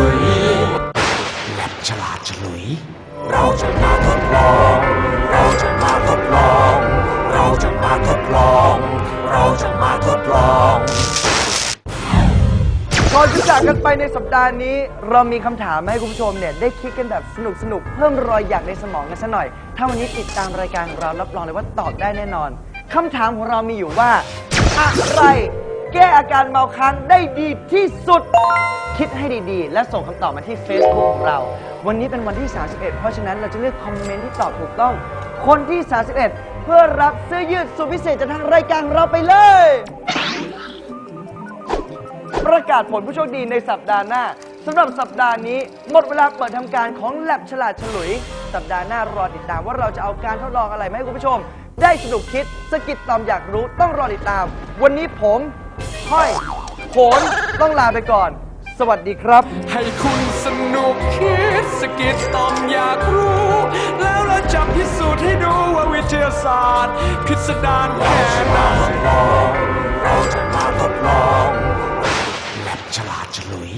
ลุยแลบฉลาดฉลุย เราจะมาทดลอง เราจะมาทดลอง เราจะมาทดลอง เราจะมาทดลอง ก่อนจะจากกันไปในสัปดาห์นี้ เรามีคำถามมาให้คุณผู้ชมเนี่ยได้คิดกันแบบสนุกสนุกๆเพิ่มรอยอยากในสมองกันสักหน่อย ถ้าวันนี้ติดตามรายการของเรารับรองเลยว่าตอบได้แน่นอนคำถามของเรามีอยู่ว่า อะไร แก้อาการเมาค้างได้ดีที่สุด คิดให้ดีๆ และส่งคำตอบมาที่ Facebook ของเรา วันนี้เป็นวันที่ 31 เพราะฉะนั้นเราจะเลือกคอมเมนต์ที่ตอบถูกต้อง คนที่ 31 เพื่อรับเสื้อยืดสุดพิเศษจากทางรายการของเราไปเลย ประกาศผลผู้โชคดีในสัปดาห์หน้าสำหรับสัปดาห์นี้ หมดเวลาเปิดทำการของแลบฉลาดฉลุย สัปดาห์หน้ารอติดตามว่าเราจะเอาการทดลองอะไรมาให้คุณผู้ชม ได้สนุกคิดสกิดตอมอยากรู้ต้องรอติดตาม วันนี้ผม ค่อยโขนต้องลาไปก่อน สวัสดีครับ ให้คุณสนุกคิดสกิดตอมอยากรู้ แล้วเราจะพิสูจน์ให้ดูว่าวิทยาศาสตร์ พิสดารแค่ไหนเราจะมาทดลองแลบฉลาดฉลุย